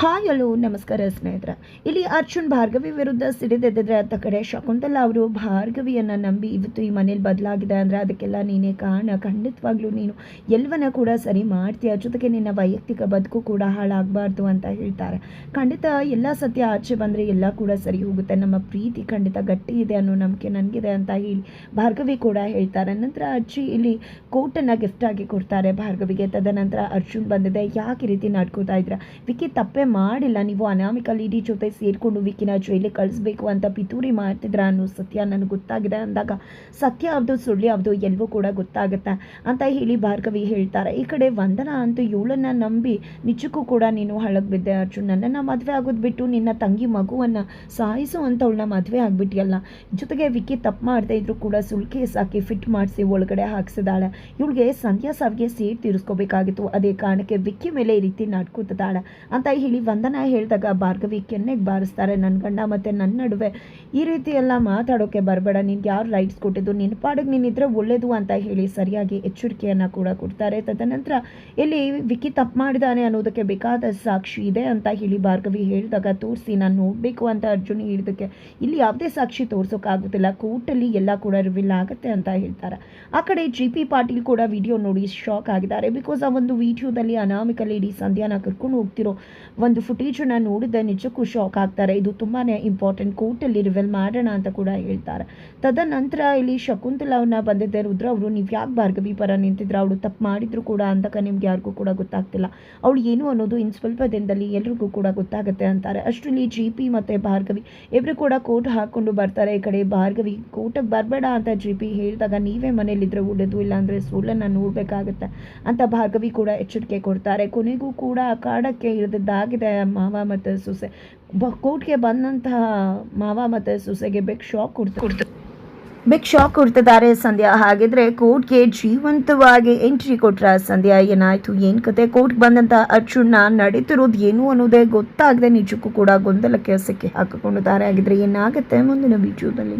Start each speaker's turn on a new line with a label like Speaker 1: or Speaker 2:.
Speaker 1: Hi hello ನಮಸ್ಕಾರ ಸ್ನೇಹಿತರೆ. ಇಲ್ಲಿ ಅರ್ಜುನ್ ಭಾರ್ಗವಿ ವಿರುದ್ಧ ಸಿಡಿದೆದ್ದಿದ್ರೆ ಅಂತ ಕಡೆ ಶಕುಂತಲ ಅವರು ಭಾರ್ಗವಿಯನ್ನು ನಂಬಿ ಇವತ್ತು ಈ ಮನೇಲಿ ಬದಲಾಗಿದೆ ಅಂದರೆ ಅದಕ್ಕೆಲ್ಲ ನೀನೇ ಕಾರಣ. ಖಂಡಿತವಾಗ್ಲೂ ನೀನು ಎಲ್ಲವನ್ನ ಕೂಡ ಸರಿ ಮಾಡ್ತೀಯ. ಜೊತೆಗೆ ನಿನ್ನ ವೈಯಕ್ತಿಕ ಬದುಕು ಕೂಡ ಹಾಳಾಗಬಾರ್ದು ಅಂತ ಹೇಳ್ತಾರೆ. ಖಂಡಿತ ಎಲ್ಲ ಸತ್ಯ ಆಚೆ ಬಂದರೆ ಎಲ್ಲ ಕೂಡ ಸರಿ ಹೋಗುತ್ತೆ. ನಮ್ಮ ಪ್ರೀತಿ ಖಂಡಿತ ಗಟ್ಟಿ ಇದೆ ಅನ್ನೋ ನಂಬಿಕೆ ನನಗಿದೆ ಅಂತ ಹೇಳಿ ಭಾರ್ಗವಿ ಕೂಡ ಹೇಳ್ತಾರೆ. ನಂತರ ಅಜ್ಜಿ ಇಲ್ಲಿ ಕೋಟನ್ನು ಗಿಫ್ಟಾಗಿ ಕೊಡ್ತಾರೆ ಭಾರ್ಗವಿಗೆ. ತದನಂತರ ಅರ್ಜುನ್ ಬಂದಿದೆ. ಯಾಕೆ ರೀತಿ ನಡ್ಕೋತಾ ಇದ್ರ ವಿಕಿ ತಪ್ಪೇ ಮಾಡಿಲ್ಲ. ನೀವು ಅನಾಮಿಕ ಲೀಡಿ ಜೊತೆ ಸೇರಿಕೊಂಡು ವಿಕಿನ ಜೈಲಿಗೆ ಕಳಿಸ್ಬೇಕು ಅಂತ ಪಿತೂರಿ ಮಾಡ್ತಿದ್ರ ಅನ್ನೋ ಸತ್ಯ ನನಗೆ ಗೊತ್ತಾಗಿದೆ ಅಂದಾಗ ಸತ್ಯ ಯಾವುದು ಸುಳ್ಳು ಯಾವುದು ಎಲ್ಲವೂ ಕೂಡ ಗೊತ್ತಾಗುತ್ತೆ ಅಂತ ಹೇಳಿ ಭಾರ್ಗವಿ ಹೇಳ್ತಾರೆ. ಈ ಕಡೆ ವಂದನಾ ಅಂತೂ ಇವಳನ್ನು ನಂಬಿ ನಿಜಕ್ಕೂ ಕೂಡ ನೀನು ಹಳಗ್ ಬಿದ್ದೆ ಅರ್ಜುನ್. ನನ್ನನ್ನು ಮದುವೆ ಆಗೋದು ಬಿಟ್ಟು ನಿನ್ನ ತಂಗಿ ಮಗುವನ್ನು ಸಾಯಿಸು ಅಂತವಳನ್ನ ಮದುವೆ ಆಗ್ಬಿಟ್ಟಿಯಲ್ಲ ಜೊತೆಗೆ ವಿಕ್ಕಿ ತಪ್ಪು ಮಾಡದೇ ಇದ್ರು ಕೂಡ ಸುಳ್ಳು ಕೇಸ್ ಹಾಕಿ ಫಿಟ್ ಮಾಡಿಸಿ ಒಳಗಡೆ ಹಾಕ್ಸಿದಾಳೆ. ಇವಳಿಗೆ ಸಂಧ್ಯಾ ಸಾವಿಗೆ ಸೀಟ್ ತೀರಿಸ್ಕೋಬೇಕಾಗಿತ್ತು. ಅದೇ ಕಾರಣಕ್ಕೆ ವಿಕ್ಕಿ ಮೇಲೆ ಈ ರೀತಿ ನಡ್ಕೋತಿದ್ದಾಳೆ ಅಂತ ವಂದನಾ ಹೇಳಿದಾಗ ಭಾರ್ಗವಿ ಕೆನ್ನೆಗೆ ಬಾರಿಸ್ತಾರೆ. ನನ್ನ ಗಂಡ ಮತ್ತು ನನ್ನ ನಡುವೆ ಈ ರೀತಿ ಎಲ್ಲ ಮಾತಾಡೋಕ್ಕೆ ಬರಬೇಡ. ನಿನ್ಗೆ ಯಾರು ರೈಟ್ಸ್ ಕೊಟ್ಟಿದ್ದು? ನಿನ್ನ ಪಾಡಿಗೆ ನೀನಿದ್ರೆ ಒಳ್ಳೇದು ಅಂತ ಹೇಳಿ ಸರಿಯಾಗಿ ಎಚ್ಚರಿಕೆಯನ್ನು ಕೂಡ ಕೊಡ್ತಾರೆ. ತದನಂತರ ಇಲ್ಲಿ ವಿಕ್ಕಿ ತಪ್ಪು ಮಾಡಿದಾನೆ ಅನ್ನೋದಕ್ಕೆ ಬೇಕಾದ ಸಾಕ್ಷಿ ಇದೆ ಅಂತ ಹೇಳಿ ಭಾರ್ಗವಿ ಹೇಳಿದಾಗ, ತೋರಿಸಿ, ನಾನು ನೋಡಬೇಕು ಅಂತ ಅರ್ಜುನ್ ಹೇಳಿದಕ್ಕೆ ಇಲ್ಲಿ ಯಾವುದೇ ಸಾಕ್ಷಿ ತೋರಿಸೋಕ್ಕಾಗುತ್ತಿಲ್ಲ ಕೋರ್ಟಲ್ಲಿ ಎಲ್ಲ ಕೂಡ ರಿವೀಲ್ ಆಗುತ್ತೆ ಅಂತ ಹೇಳ್ತಾರೆ. ಆ ಕಡೆ ಜಿ ಪಿ ಪಾಟೀಲ್ ಕೂಡ ವಿಡಿಯೋ ನೋಡಿ ಶಾಕ್ ಆಗಿದ್ದಾರೆ. ಬಿಕಾಸ್ ಆ ಒಂದು ವಿಡಿಯೋದಲ್ಲಿ ಅನಾಮಿಕ ಲೇಡಿ ಸಂಧ್ಯಾನ ಕರ್ಕೊಂಡು ಹೋಗ್ತಿರೋ ಒಂದು ಫುಟೇಜನ್ನು ನೋಡಿದ ನಿಜಕ್ಕೂ ಶಾಕ್ ಆಗ್ತಾರೆ. ಇದು ತುಂಬಾ ಇಂಪಾರ್ಟೆಂಟ್ ಕೋರ್ಟಲ್ಲಿ ರಿವೆಲ್ ಮಾಡೋಣ ಅಂತ ಕೂಡ ಹೇಳ್ತಾರೆ. ತದನಂತರ ಇಲ್ಲಿ ಶಕುಂತಲವನ್ನ ಬಂದಿದ್ದೆ ರುದ್ರ ಅವರು, ನೀವು ಯಾಕೆ ಭಾರ್ಗವಿ ಪರ ನಿಂತಿದ್ರು? ಅವಳು ತಪ್ಪು ಮಾಡಿದ್ರು ಕೂಡ ಅಂತಕ ನಿಮ್ಗೆ ಯಾರಿಗೂ ಕೂಡ ಗೊತ್ತಾಗ್ತಿಲ್ಲ. ಅವಳು ಏನು ಅನ್ನೋದು ಇನ್ನು ಸ್ವಲ್ಪ ದಿನದಲ್ಲಿ ಎಲ್ರಿಗೂ ಕೂಡ ಗೊತ್ತಾಗುತ್ತೆ ಅಂತಾರೆ. ಅಷ್ಟರಲ್ಲಿ ಜಿ ಪಿ ಮತ್ತು ಭಾರ್ಗವಿ ಇಬ್ಬರು ಕೂಡ ಕೋಟ್ ಹಾಕ್ಕೊಂಡು ಬರ್ತಾರೆ. ಈ ಕಡೆ ಭಾರ್ಗವಿ ಕೋರ್ಟಿಗೆ ಬರಬೇಡ ಅಂತ ಜಿ ಪಿ ಹೇಳಿದಾಗ ನೀವೇ ಮನೇಲಿದ್ರೆ ಒಳ್ಳೇದು, ಇಲ್ಲಾಂದರೆ ಸೋಲನ್ನು ನೋಡಬೇಕಾಗುತ್ತೆ ಅಂತ ಭಾರ್ಗವಿ ಕೂಡ ಎಚ್ಚರಿಕೆ ಕೊಡ್ತಾರೆ. ಕೊನೆಗೂ ಕೂಡ ಅಖಾಡಕ್ಕೆ ಇಳಿದಿದ್ದಾಗಿದೆ ಮಾವ ಮತ್ತು ಸೊಸೆ. ಕೋರ್ಟ್ಗೆ ಬಂದಂತಹ ಮಾವ ಮತ್ತು ಸೊಸೆಗೆ ಬೆಕ್ ಶಾಕ್ ಕೊಡ್ತಾರೆ ಬಿಗ್ ಶಾಕ್ ಕೊಡ್ತಿದ್ದಾರೆ ಸಂಧ್ಯಾ. ಹಾಗಿದ್ರೆ ಕೋರ್ಟ್ಗೆ ಜೀವಂತವಾಗಿ ಎಂಟ್ರಿ ಕೊಟ್ರ ಸಂಧ್ಯಾ, ಏನಾಯ್ತು? ಏನ್ ಕತೆ? ಕೋರ್ಟ್ ಬಂದಂತ ಅರ್ಜುನ್ನ ನಡೀತಿರೋದು ಏನು ಅನ್ನೋದೇ ಗೊತ್ತಾಗದೆ ನಿಜಕ್ಕೂ ಕೂಡ ಗೊಂದಲಕ್ಕೆ ಸಿಕ್ಕಿ ಹಾಕಿಕೊಂಡಿದ್ದಾರೆ. ಆಗಿದ್ರೆ ಏನಾಗುತ್ತೆ ಮುಂದಿನ ವಿಡಿಯೋದಲ್ಲಿ